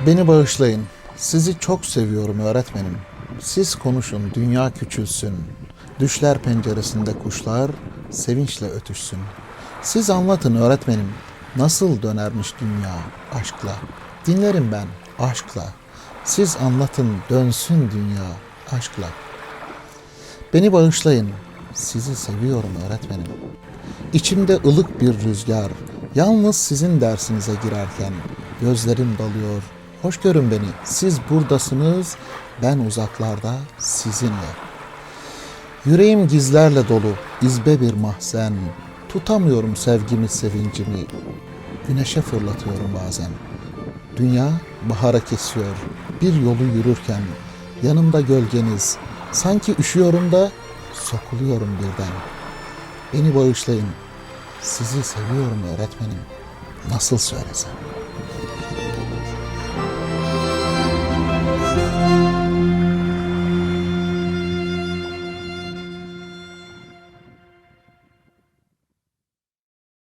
Beni bağışlayın. Sizi çok seviyorum öğretmenim. Siz konuşun, dünya küçülsün. Düşler penceresinde kuşlar sevinçle ötüşsün. Siz anlatın öğretmenim. Nasıl dönermiş dünya aşkla? Dinlerim ben aşkla. Siz anlatın dönsün dünya aşkla. Beni bağışlayın. Sizi seviyorum öğretmenim. İçimde ılık bir rüzgar. Yalnız sizin dersinize girerken gözlerim dalıyor. Hoş görün beni. Siz buradasınız. Ben uzaklarda sizinle. Yüreğim gizlerle dolu. izbe bir mahzen. Tutamıyorum sevgimi, sevincimi. Güneşe fırlatıyorum bazen. Dünya bahara kesiyor. Bir yolu yürürken yanımda gölgeniz. Sanki üşüyorum da sokuluyorum birden. Beni bağışlayın. Sizi seviyorum öğretmenim. Nasıl söylesem?